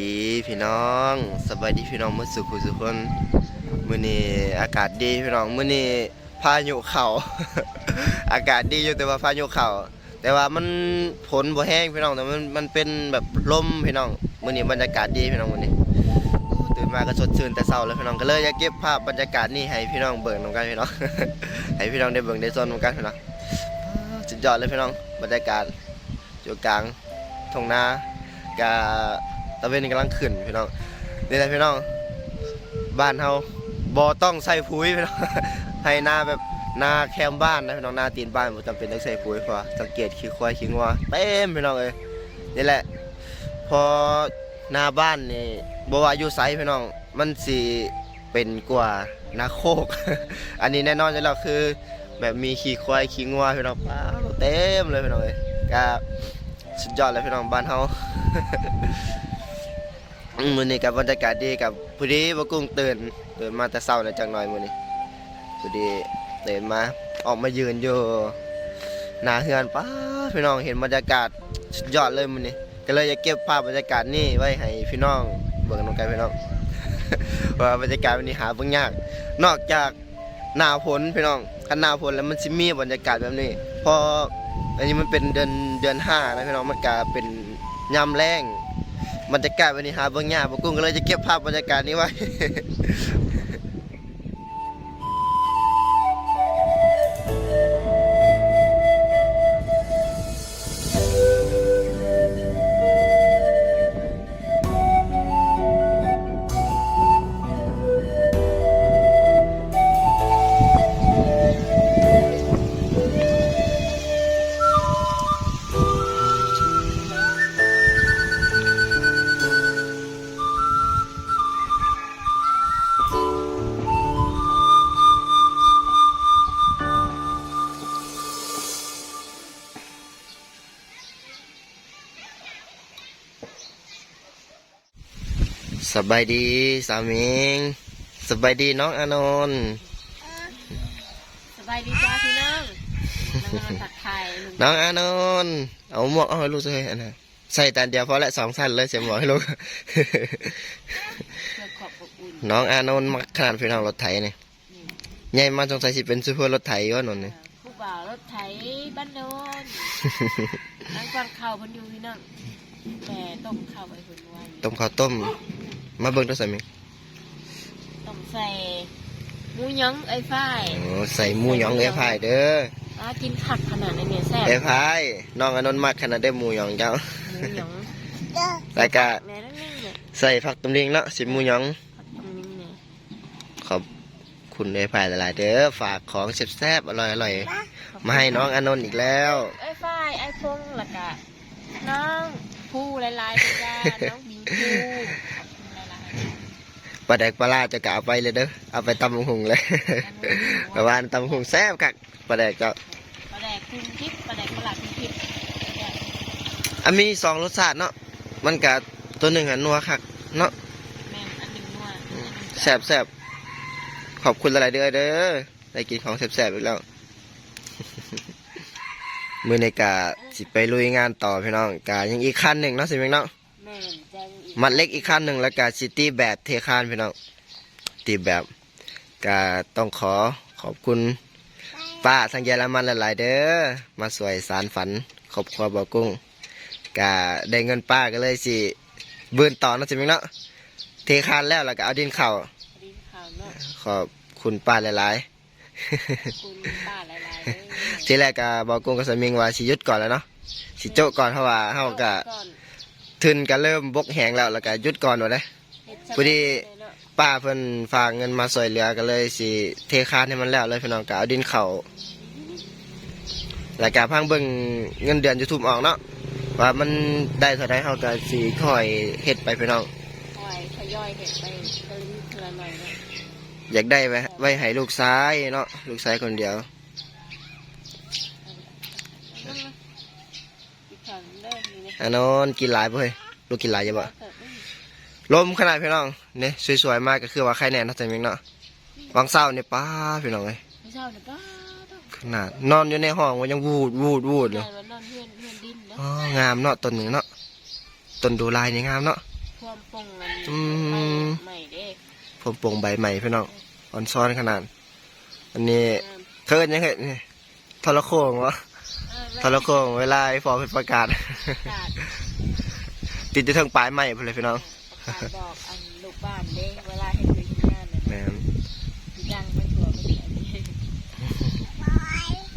ดีพี่น้องสบายดีพี่น้องมื้อสุขสุขคนมื้อนี้อากาศดีพี่น้องมื้อนี้พายุเข้าอากาศดีอยู่แต่ว่าพายุเข้าแต่ว่ามันฝนบ่แห้งพี่น้องแต่มันมันเป็นแบบลมพี่น้องมื้อนี้บรรยากาศดีพี่น้องมื้อนี้ตื่นมาก็สดชื่นแต่เช้าแล้วพี่น้องก็เลยอยากเก็บภาพบรรยากาศนี้ให้พี่น้องเบิ่งนำกันพี่น้องให้พี่น้องได้เบิ่งได้ชมนำกันพี่น้องสุดยอดเลยพี่น้องบรรยากาศอยู่กลางทุ่งนากา ตะเวนกำลังขึ้นพี่น้องนี่แหละพี่น้อง บ้านเฮาบ่ต้องใส่ปุ๋ยพี่น้องให้หน้าแบบหน้าแคมบ้านนะพี่น้องหน้าตีนบ้านบ่จำเป็นต้องใส่ปุ๋ยเพราะสังเกตขี้ควายขี้งัวเต็มพี่น้องเอ้ยนี่แหละ พอหน้าบ้านนี่บ่ว่าอยู่ไสพี่น้อง มันสิเป็นกว่าหนาโคก อันนี้แน่นอนอยู่แล้วคือ แบบมีขี้ควายขี้งัวพี่น้องป้าเต็มเลยพี่น้องเอ้ยก็สุดยอดเลยพี่น้องบ้านเฮา มื้อนี้กับบรรยากาศดีกับพอดีบ่กุ้งตื่นตื่นมาแต่เช้าแล้วจังหน่อยมื้อนี้พอดีตื่นมาออกมายืนอยู่หน้าเฮือนป้าพี่น้องเห็นบรรยากาศสุดยอดเลยมื้อนี้ก็เลยอยากเก็บภาพบรรยากาศนี้ไว้ให้พี่น้องเบิ่งนำกันพี่น้องว่าบรรยากาศวันนี้หาเบิ่งยาก นอกจากหน้าฝนพี่น้องคันหน้าฝนแล้วมันสิมีบรรยากาศแบบนี้พออันนี้มันเป็นเดือนเดือนห้านะพี่น้องมันก็เป็นยามแรง บรรยากาศวันนี้หาเบิ่งยางบ่กุ้งก็เลยจะเก็บภาพบรรยากาศนี้ไว้ สบายดีสามิงสบายดีน้องอานนท์สบายดีจ้าพี่น้องน้องมาตักไข่ลุงน้องอานนท์เอาหมวกเอาให้ลูกใส่อันนั้นใส่แต่อันเดียวพอละสองสั้นเลยเสียหมวกให้ลูกเพื่อขอบอบอุ่นน้องอานนท์มักขนาดพี่น้องรถไถนี่ใหญ่มาสงสัยสิเป็นซูเปอร์รถไถว่านนท์นี่ผู้บ่าวรถไถบ้านโนนนั่งก่อนข้าวเพิ่นอยู่พี่น้องแต่ต้มข้าวไว้เพิ่นไว้ต้มข้าวต้ม มาเบิ่งตัวสามิงต้มใส่หมูหยองไอ้ฝ้ายโอ้ใส่หมูหยองเอ้ยพายเด้ออ่ากินขัดขนาดนี้เนี่ยแซ่บเอ้ยพายน้องอานนท์มักขนาดได้หมูหยองเจ้าหมูหยองแล้วก็แม่นั่นนี่เนี่ยใส่ผักตุ้มลิงเนาะสิหมูหยองผัดตรงนี้เนี่ยขอบคุณเอ้ยพายหลายๆเด้อฝากของแซ่บๆอร่อยๆมาให้น้องอานนท์อีกแล้วไอ้ฝ้ายไอ้พงแล้วก็น้องผู้หลายๆเป็นจ้าน้องหญิงผู้ขอบคุณหลายๆ ปลาแดกปลาลาจะกะเอาไปเลยเด้อเอาไปตำบักหุงเลยประมาณตำบักหุงแซ่บคักปลาแดกก็ปลาแดกคุณทิพย์ปลาแดกมะลาคุณทิพย์เนี่ยอันมีสองรสชาติเนาะมันกะตัวหนึ่งอะนัวคักเนาะแม่นอันหนึ่งนัวอันหนึ่งแซ่บแซ่บขอบคุณหลายๆเด้อเด้อได้กินของแซ่บๆอีกแล้วมือในกะสิไปลุยงานต่อพี่น้องกะยังอีกขั้นหนึ่งเนาะสิเมงเนาะแม่นแจ้งอีก มัดเล็กอีกขั้นหนึ่งแล้วกะซิตี้แบบเทคานพี่น้องตีแบบกะต้องขอขอบคุณป้าสังเยละมันหลายๆเด้อมาสวยสารฝันครอบครัวบ่อกุ้งกะได้เงินป้าก็เลยสิบืนต่อเนาะสิมิงเนาะเทคานแล้วแล้วก็เอาดินเข่าดินข่าวเนาะขอบคุณป้าหลายคุณป้าหลายๆเด้อๆทีแรกก็บ่อกุ้งก็สมิงว่าสิหยุดก่อนแล้วเนาะสิโจะก่อนเพราะว่าเฮาก็ก่อน ทุนก็เริ่มบกแหงแล้วแล้วก็หยุดก่อนว่าเด้เฮ็ดพอดีเลยเนาะป้าเพิ่นฝากเงินมาสวยเหลือก็เลยสิเทคานให้มันแล้วเลยพี่น้องก็เอาดินเข่าแล้วก็พังเบิ่งเงินเดือน YouTube ออกเนาะว่ามันได้เท่าใดเฮาก็สิค่อยเฮ็ดไปพี่น้องคอยทยอยเห็ดไปเติมเท่าหน่อยเนาะอยากได้ไว้ไว้ให้ลูกชายเนาะลูกชายคนเดียว เอามาอีกข่าวเด้ อนี่เนี่ยอันนนกินหลายบ่เฮ้ยลูกกินหลายอยู่บ่เกิดไม่มีลมขนาดพี่น้องนี่สวยๆมากก็คือว่าใครแน่เนาะแต่มิงเนาะวางเศร้านี่ป้าพี่น้องเอ้ยไม่เช่าเนี่ยป้าต้องขนาดนอนอยู่ในห้องว่ายังวูดวูดวูดเลยได้ว่านอนเพื่อนเพื่อนดินเนาะอ๋องามเนาะต้นนี้เนาะต้นดูลายนี่งามเนาะแความปรุงมันอืมใหม่เด้ผมปลงใบใหม่พี่น้องอ่อนซ้อนขนาด อันนี้อืมเคินยังไงนี่ทรโคงวะ เออทรโคงเวลาไอ้ฟอเป็นประกาศประกาศติดอยู่เทางปลายใหม่พุ่นเลยพี่น้องประกาศบอกอันลูกบ้านเด้เวลาเห็นไปที่งานเนี่ยแม่นยังไม่ชัวร์ไม่ดีอันนี้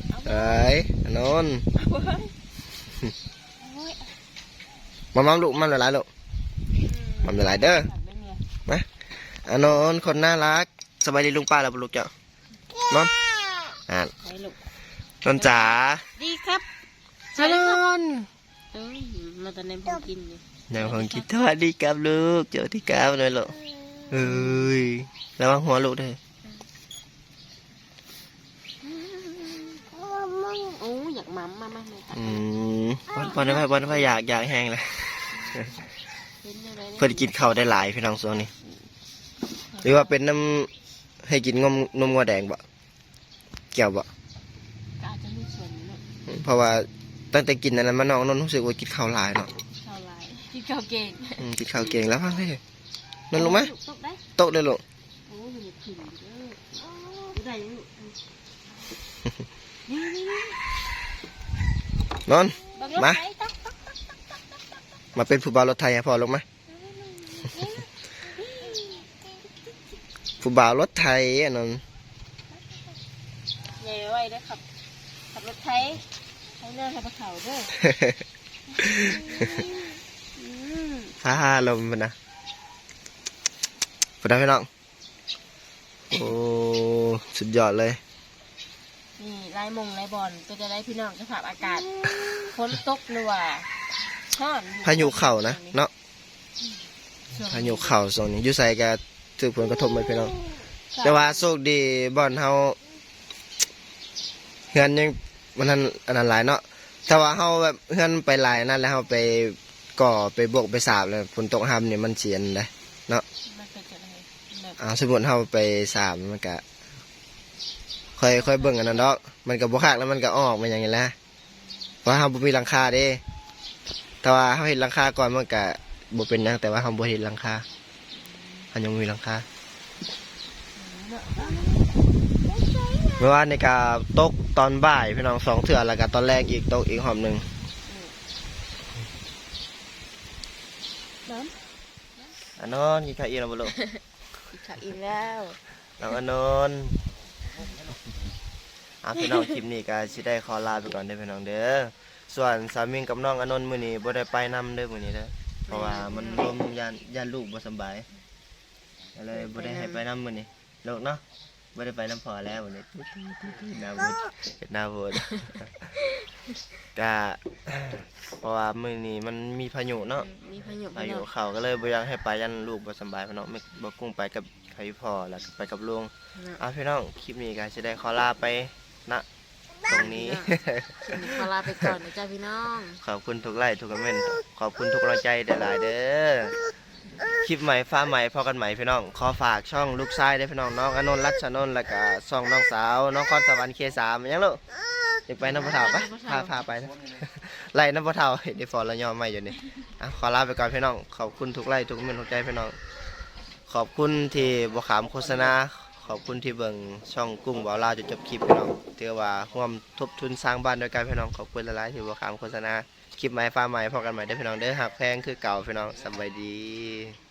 เอาเอ้ยอันนนไว้โอ้ยมามัมลูกมันละลายลูกมันละลายเด้อไม่มีอันนนคนน่ารัก สบายดีลุงป้าแล้วบ่ลูกเจ้าน้องอ่า นให้ลูกนนจ๋าดีครับอันนนเอ้ยมาตอนนี้พอกินอยู่ยังคงคิดสวัสดีครับลูกเจอที่ก้าวหน่อยลูกเอ้ยระวังหัวลูกเด้อโอ้ยอยากหมัมมามาเลยค่ะอืมบอลบอลไปบอลไปอยากอยากแห้งเลยเห็นอะไรเพื่อกินข้าวได้หลายพี่น้องส่วนนี้ หรือว่าเป็นน้ำให้กินนมนมงัวแดงบ่เกี่ยวบ่ ก็อาจจะมีส่วนเนอะ เพ ราะว่าตั้งแต่กินอันนั้นมาน้องนนรู้สึกว่ากินข้าวหลายเนาะข้าวลายกินข้าวเก่งอืมกินข้าวเก่งแล้วพังเลยนนลงไหมตกได้โต๊ะเลยลูกโอ้ยมันถึงเด้อดูได้ยังลูกนี่นี่นี่นนบังรถมาไฟต๊อกต๊อกมาเป็นผู้บ่าวรถไทยให้พ่อลงไหมผู้บ่าวรถไทยอันนั้นใหญ่ไว้เด้อขับขับรถไทย ให้เนื้อขับเขาเด้ออืมฟ้าลมมันนะพอได้พี่น้อง โอ้สุดยอดเลย นี่ลายมงลายบอลก็จะได้พี่น้องสภาพอากาศฝนตกหรือว่าร้อนพายุเข่านะเนาะพายุเข่าโซนนี้อยู่ใส่กถือผลกระทบไหมพี่น้องแต่ว่าโชคดีบอลเฮาเฮือนยัง มันนั้นอันนั้นหลายเนาะแต่ว่าเฮาแบบเฮือนไปหลายนั่นแล้วเฮาไปก่อไปบวกไปสาบเลยฝนตกห้ามนี่มันเสียนเลยมันเป็นจะได้แบบอ่าสมมุติเฮาไปสาบมันก็ค่อยค่อยเบิ่งอันนั้นดอก มันก็บ่คักแล้วมันก็ออกมาอย่างนี้แหละเพราะเฮาบ่มีหลังคาเด้แต่ว่าเฮาเฮ็ดหลังคาก่อนมันก็บ่เป็นหยังแต่ว่าเฮาบ่เฮ็ดหลังคาเฮายังบ่มีหลังคา เมื่อวานในกาตกตอนบ่ายพี่น้องสองเถื่อแล้วก็ตอนแรกอีกตกอีกหอมหนึ่งน้อันนอนกินข้าวอีกแล้วบ่ลูกำขับอินแล้วน้องอันนนอะพี่น้องคลิปนี้ก็สิได้ขอลาไปก่อนเด้อพี่น้องเด้อส่วนสามีกับน้องอันนนมื้อนี้บ่ได้ไปนํเด้อมื้อนี้เด้อเพราะว่ามันลมยานยานลูกบ่สำบายก็เลยบ่ได้ให้ไปนํมื้อนี้ลูกเนาะ บ่ได้ไปนํพ่อแล้วมื้อนี้หน้าบูดเฮ็ดหน้าบูดก็เพราะว่ามื้อนี้มันมีพายุเนาะมีพายุพายุเขาก็เลยบ่อยากให้ไปยันลูกบ่สำบายพี่น้องไม่บ่กุ้งไปกับใครพ่อแล้วก็ไปกับลุงอะพี่น้องคลิปนี้ก็สิได้ขอลาไปณตรงนี้ขอลาไปก่อนนะจ๊ะพี่น้อง ขอบคุณทุกไลค์ทุกคอมเมนต์ขอบคุณทุกกำลังใจหลายๆเด้อ คลิปใหม่ฟ้าใหม่พอกันใหม่พี่น้อง ขอฝากช่องลูกชายด้วยพี่น้องน้องอนนท์รัชนนท์แล้วก็ช่องน้องสาว น้องคอนสวรรค์เคสามยังลูกอยากไปน้ำปะเถาปะพาพาไปนะไล่น้ำปะเถาเห็นได้ฟอร์แล้วยอมไม่อยู่นี่อะขอลาไปก่อนพี่น้อง ขอบคุณทุกไลค์ทุกคอมเมนต์ทุกใจพี่น้อง ขอบคุณที่บขามโฆษณาขอบคุณที่เบิ่งช่องกุ้งบ่าวลาวจนจบคลิปพี่น้องถือว่าร่วมทบทุนสร้างบ้านด้วยกันพี่น้องขอบคุณหลายๆที่บขามโฆษณา คลิปใหม่ฟ้าใหม่พอกันใหม่ได้อพี่น้องเด้อหักแพงคือเก่าพี่น้องสบายดี